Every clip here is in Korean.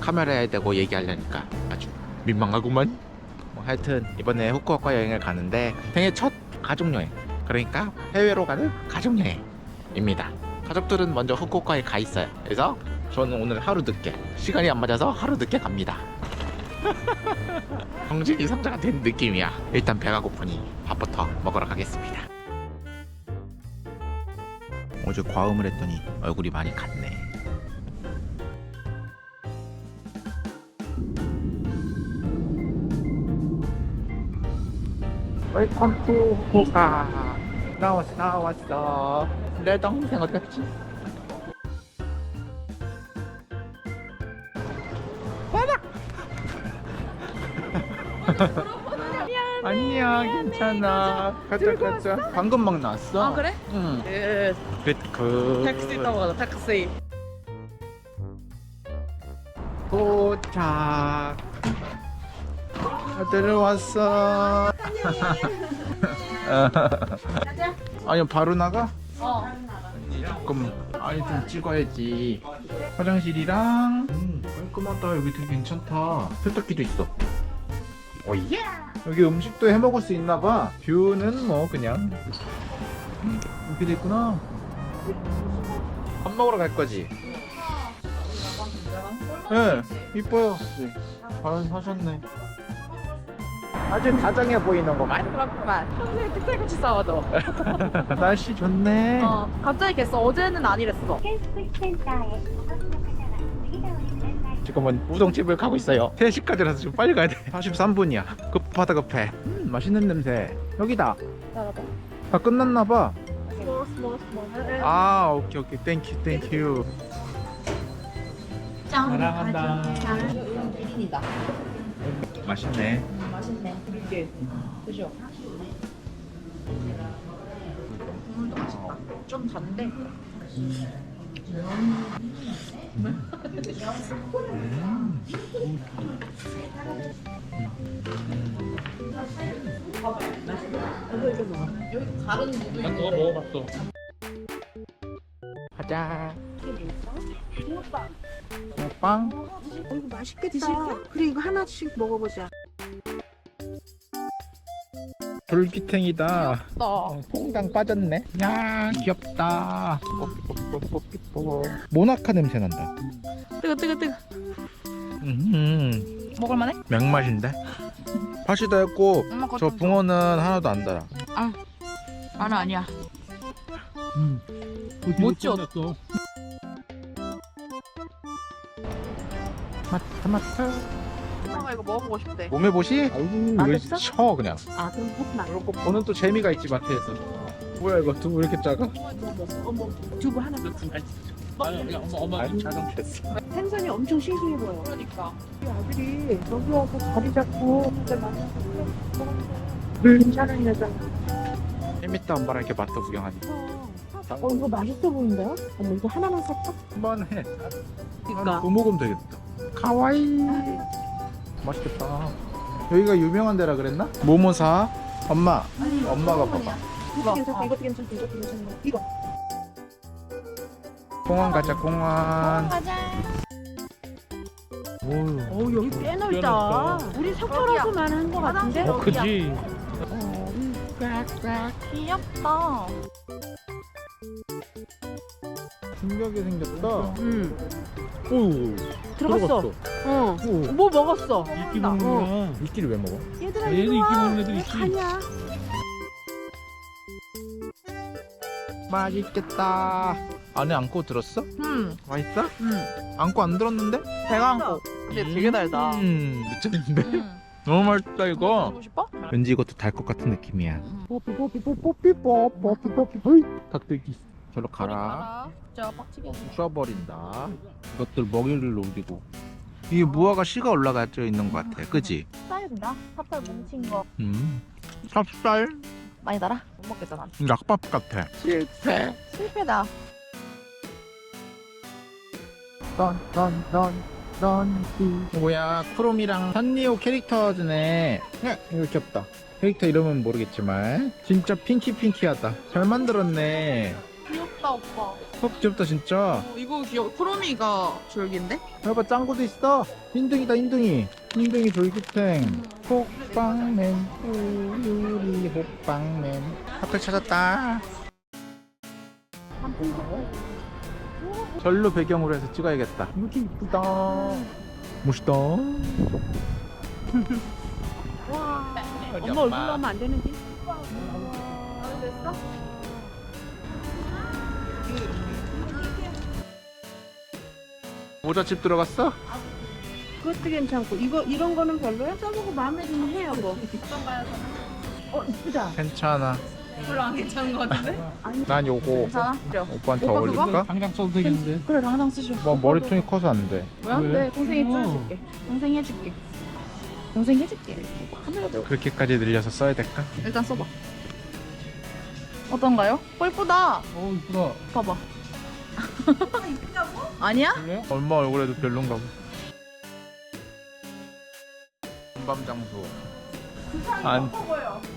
카메라에 대고 얘기하려니까 아주 민망하구만. 뭐 하여튼 이번에 후쿠오카 여행을 가는데 생애 첫 가족 여행. 그러니까 해외로 가는 가족 여행입니다. 가족들은 먼저 후쿠오카에 가 있어요. 그래서 저는 오늘 하루 늦게 시간이 안 맞아서 하루 늦게 갑니다. 정신이 상자가 된 느낌이야. 일단 배가 고프니 밥부터 먹으러 가겠습니다. 어제 과음을 했더니 얼굴이 많이 갔네. 웰컴 투 후쿠오카. 나왔어 나왔어. 내 동생 어디 갔지? 안녕 괜찮아. 가자 가자. 방금 막 나왔어? 아 그래? 응. 예. 굿굿 택시 타고 가자 택시. 도착. 아들 왔어. 아니 바로 나가? 어. 조금 아니 좀 찍어야지. 화장실이랑. 음, 깔끔하다. 여기 되게 괜찮다. 세탁기도 있어. 오예 여기 음식도 해 먹을 수 있나 봐. 뷰는 뭐 그냥 이렇게 돼 있구나. 밥 먹으러 갈 거지. 예, 이뻐요. 네. 잘 하셨네. 아주 다정해 보이는 거 많이 그렇구만. 평소에 이렇게 싸워도. 날씨 좋네. 어, 갑자기 겠어. 어제는 아니랬어. 캠프센터에 지금은 우동집을 가고 있어요 3시까지라서 좀 빨리 가야 돼 43분이야 급하다 급해 음, 맛있는 냄새 여기다 따라봐. 다 끝났나봐 스몰 스몰 스몰. 아 오케이 오케이 땡큐 땡큐 사랑한다 1인이다. 맛있네 맛있네. 이게 그죠? 국물도 맛있다. 좀 단데. 여기 다른 무도 난 그거 있는데. 먹어봤어 가자 빵 어, 이거 맛있겠다. 그래 이거 하나씩 먹어보자. 돌기탱이다 나. 어, 퐁당 빠졌네 야 귀엽다 뽀삐뽀삐뽀삐뽀 모나카 냄새 난다 뜨거 뜨거 뜨거. 음 먹을만해? 맥맛인데 팥이 달고 엄마 거저좀 붕어는 하나도 안 달아 아니 아니야. 뭐지 어쩌- 마트 마트 엄마가 이거 먹어보고 싶대. 몸에 보시? 아이고 맛있어? 쳐 그냥 아 그럼 해봐. 그리고 보는 또 재미가 있지 마트에서 뭐야 이거 두부 왜 이렇게 작아? 두부 하나. 아니 자동됐어 생선이 엄청 싱싱해 보여. 그러니까. 우리 아들이 여기 와서 자리 잡고 진짜 만나서 괜찮은 여자. 재밌다 엄마랑 이렇게 마트 구경하니 어 이거 맛있어 보인다. 어머 이거 하나만 살까? 한번 해 그러니까. 뭐 먹으면 되겠다 가와이 맛있겠다 여기가 유명한 데라 그랬나? 모모사 엄마 엄마가 봐봐 이거 괜찮다. 이것도 괜찮다. 이것도 괜찮다. 이거. 공원 가자 공원 가자. 오어 여기 꽤 넓다. 우리 석촌호수만 한 거 같은데? 어, 그지 귀엽다. 신기하게 생겼다 응. 오 들어갔어. 어. 오 뭐 먹었어? 이끼 먹는구나 이끼를 왜 먹어? 얘들아 얘도 이리 이끼 와. 먹는 애들 있지. 가냐? 맛있겠다 안에 안고 들었어? 음. 맛있어? 음. 안고 안 들었는데? 배가 안고. 근데 되게 달다. 음 미쳤는데? 음. 너무 맛있다 이거 먹고 싶어? 왠지 이것도 달 것 같은 느낌이야 음. 닭들기 저로 가라 진짜 빡치게 해서. 쉬어버린다 이것들 먹이를 노리고 이게 무화과 씨가 올라가 있는 것 같아 그지? 쌀인가? 찹쌀 뭉친 거 음 찹쌀 많이 달아? 못 먹겠다 난. 약밥 같아 실패 실패다. 넌넌넌넌 뭐야 크롬이랑 산리오 캐릭터즈네 야 이거 귀엽다. 캐릭터 이름은 모르겠지만 진짜 핑키핑키하다. 잘 만들었네. 귀엽다 오빠. 헉 귀엽다 진짜. 어, 이거 귀여워. 크로미가 줄기인데? 여봐 짱구도 있어. 흰둥이다 흰둥이. 흰둥이 돌기탱. 호빵맨 우유리 호빵맨. 핫팩 찾았다 절로 배경으로 해서 찍어야겠다 이렇게 이쁘다 멋있다 엄마 얼굴 나오면 안 되는데. 모자집 들어갔어? 그것도 괜찮고 이거 이런 거는 별로야? 써보고 마음에 들면 해요 뭐. 어 이쁘다. 괜찮아 별로 안 괜찮은 것 같은데? 난 요거 괜찮아? 그래. 오빠한테 오빠 어울릴까? 그거? 당장 써도 되겠는데 그래 당장 쓰셔. 뭐 머리통이 커서 안 돼 뭐야? 왜? 네 동생이 써줄게. 동생 해줄게. 동생 해줄게. 카메라 들고. 그렇게까지 늘려서 써야 될까? 일단 써봐. 어떤가요? 어 이쁘다. 어 이쁘다 봐봐. 아니야? 그래? 엄마 얼굴에도 별론가 봐 본밤 장소 안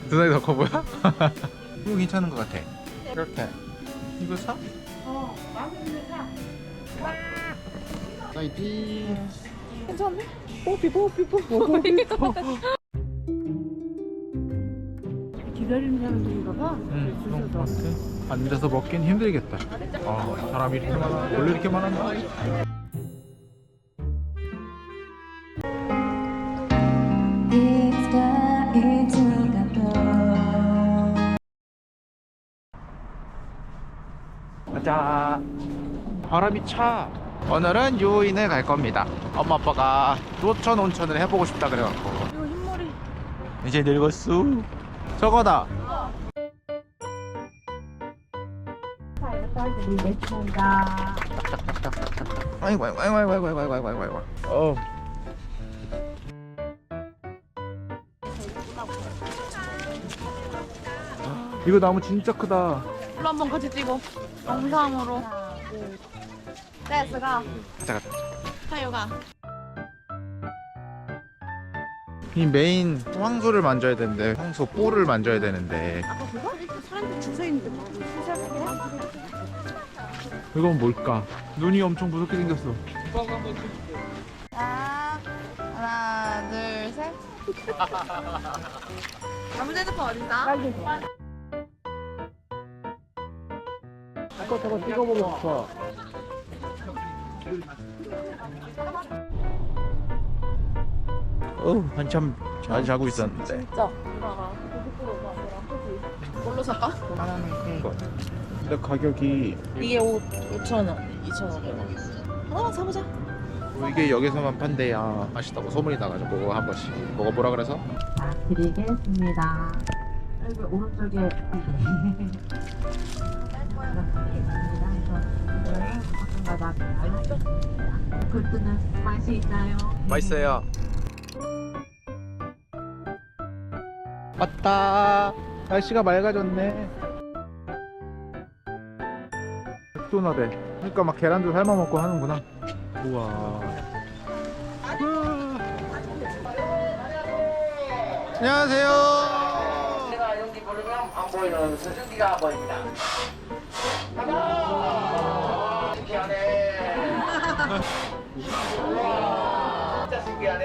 두상이 더 커 보여? 이 거 괜찮은 것 같아 이렇게 이거 사? 어 마음에 들면 사. 사이디 괜찮네. 뽀삐 뽀삐 뽀삐 기다리는 사람들인가 봐. 응 그런 것 같아 앉아서 먹긴 힘들겠다 아 사람이 이렇게 많아 원래 이렇게 많았나? 가자. 바람이 차. 오늘은 유인을 갈 겁니다. 엄마 아빠가 노천 온천을 해보고 싶다 그래갖고. 이거 흰머리. 이제 늙었어 저거다. 아이고 아이고 아이고 아이고 아이고 아이고 아이고 아이고 아이고. 어. 이거 나무 진짜 크다. 일로 한번 같이 찍어. 영상으로. 떼스가. 가자 가자 타요가. 이 메인 황소를 만져야 되는데 황소 뿔을 만져야 되는데 아까 그거? 사람들 줄서 있는데 뭐 이건 뭘까? 눈이 엄청 무섭게 생겼어 자, 하나, 둘, 셋. 아무 핸드폰 어딨어? 저거 저거 찍어보고 싶어 어 한참 잘 자고 있었는데 진짜. 뭘로 살까? 근데 가격이 이게 5, 5,000원, 2,500원. 하나만 사보자. 뭐 이게 여기서만 판대야 맛있다고 소문이 나가지고 한 번씩 먹어보라 그래서 드리겠습니다. 여기 오른쪽에 굴뜨는 맛이 있나요? 맛있어요. 왔다. 날씨가 맑아졌네. 도나베 그러니까 막 계란도 삶아 먹고 하는구나. 우와. 안녕하세요. 제가 여기 보려면 안 보이는 수증기가 보입니다. 가자! 신기하네. 우와, 진짜 신기하네.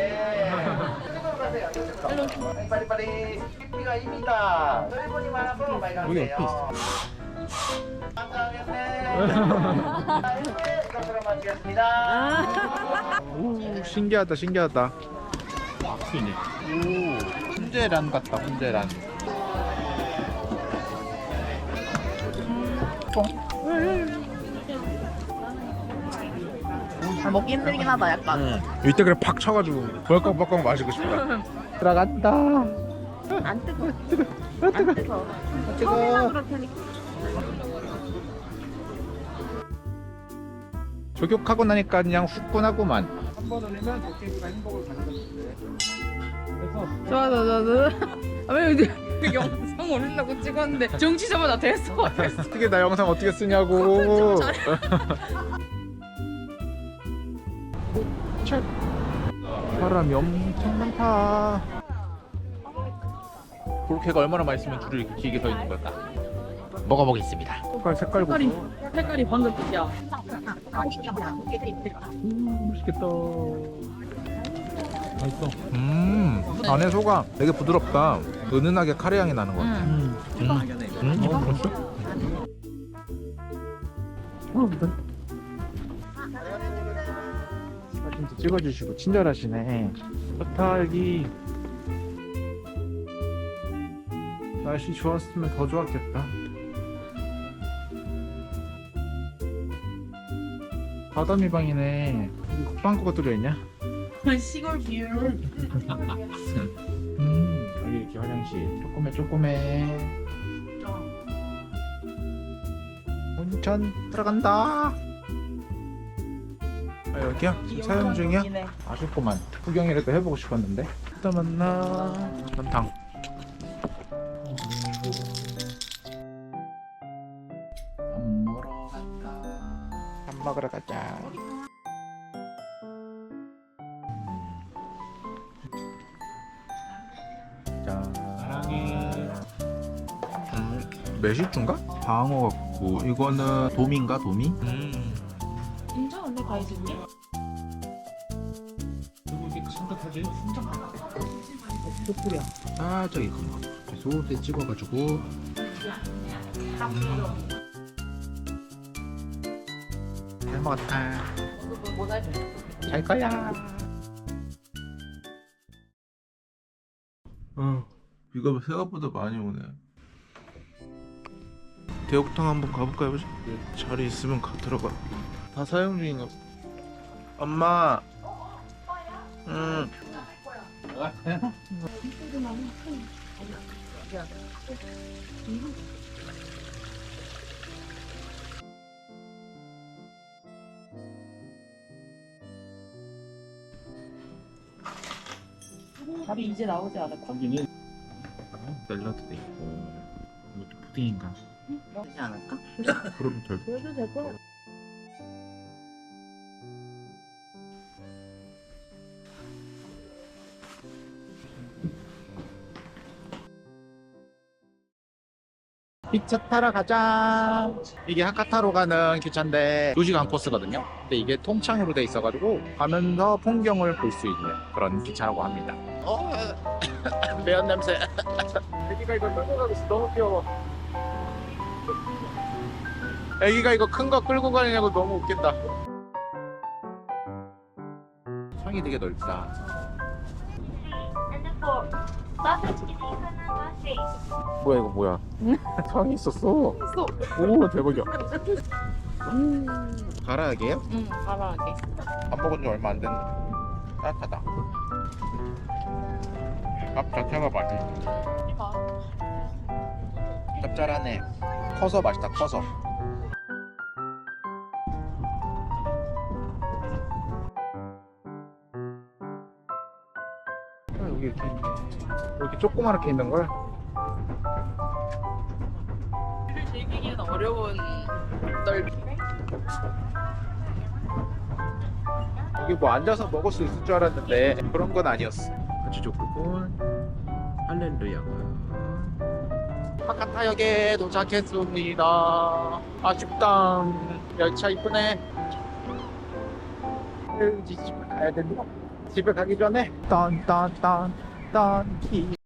가세요. 빨리 빨리 빨리. 깊이가 2m. 드리본이 많아서 여기 빨간색이에요. 옆에 있어. 감사합니다. 이쪽으로 마치겠습니다. 오 신기하다 신기하다 오 훈제란 같다 훈제란 아, 먹기 힘들긴 하다, 약간. 응. 이때 그래 팍 쳐가지고 벌컥벌컥 마시고 싶다 들어갔다 안 뜨거. 뜨거 안 뜨거. 처음에만 뜨거 그렇다니까. 조격하고 나니까 그냥 후끈하구만 한 번 올리면 도깨비가 행복을 가져다 주는데 그래서 좋아, 좋아, 좋아. 아, 왜 이제 영상 올리려고 찍었는데 정치자마자 됐어. 됐어. 어떻게 나 영상 어떻게 쓰냐고 찰 사람이 엄청 많다 그렇게가 얼마나 맛있으면 줄을 이렇게 길게 서 있는 걸까 먹어보겠습니다. 색깔 색깔 색깔이 색깔이 방금 빛이야. 음, 맛있겠다. 맛있어. 음, 안에 소가 되게 부드럽다. 은은하게 카레 향이 나는 것 같아. 음, 음, 음, 어. 사진도 찍어주시고 친절하시네. 좋다 여기. 날씨 좋았으면 더 좋았겠다. 바다미 방이네. 여기 국방구가 뚫려 있냐? 시골 뷰. 음, 여기 이렇게 화장실. 조그매 조그매. 온천 들어간다. 아, 여기야? 지금 사용 중이야? 아쉽구만. 구경이라도 해보고 싶었는데. 또 만나. 연탕. 음, 매실주인가? 방어 같고 이거는 도미인가 도미? 음. 인천 원래 가이즈니? 아 저기 그거 소스에 찍어가지고 음. 잘 먹었다 잘 거야 어 비가 생각보다 많이 오네 대욕탕 한번 가볼까요? 자리 있으면 가 들어가 다 사용 중인가 봐. 엄마 음 답이 이제 나오지 않을까? 샐러드도 있고 이것도 푸딩인가? 나오지 않을까? 그럼 될 그래도 될 거야. 기차 타러 가자. 이게 하카타로 가는 기차인데 2시간 코스거든요. 근데 이게 통창으로 돼 있어가지고 가면서 풍경을 볼 수 있는 그런 기차라고 합니다. 어, 매연 냄새. 애기가 이거 끌고 가고 있어. 너무 귀여워. 애기가 이거 큰 거 끌고 가려고 너무 웃긴다. 창이 되게 넓다. 뭐야 이거 뭐야? 창이 있었어. 있어. 오 대박이야. 가라하게요? 응, 가라하게. 밥 먹은 지 얼마 안 됐는데 따뜻하다 밥 자체가 맛있어 짭짤하네 커서 맛있다 커서 이렇게 있네. 이렇게 조그맣게 있는 걸? 를 즐기기는 어려운 넓이. 여기 뭐 앉아서 먹을 수 있을 줄 알았는데 그런 건 아니었어. 아주 좋군. 할렐루야가. 하카타역에 도착했습니다. 아쉽다. 열차 이쁘네. 이제 집에 가야 된다 집에 가기 전에. 딴딴딴딴 기